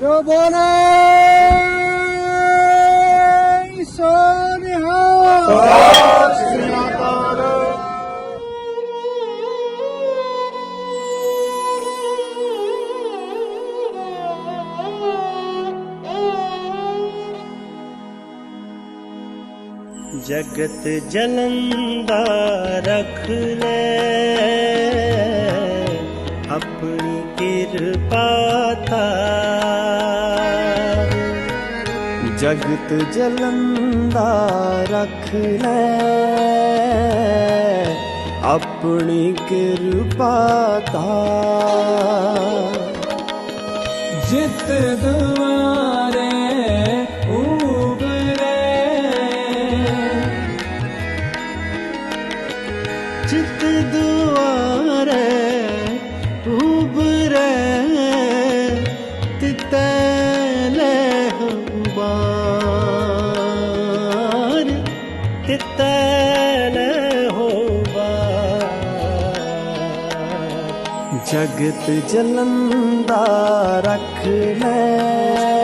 ਜੋ ਬੋਲੇ ਸੋਨਿਹਾ ਜਗਤ ਜਲੰਦਾ ਰਖ ਲੈ। ਆਪਣੀ ਕਿਰਪਾ ਤਾਰ ਜਗਤ ਜਲੰਦਾ ਰੱਖ ਲੈ ਆਪਣੀ ਕਿਰਪਾ ਤਾਰ ਜਿਤ ਦੁਆਰੇ ਉਬਰੇ ਚਿਤ ਦੁਆਰੇ ਉਬਰੇ ਤਿਤਲੇ ਤਿਤਲੇ ਹੋਬਾਰ ਜਗਤ ਜਲੰਦਾ ਰੱਖ ਲੈ।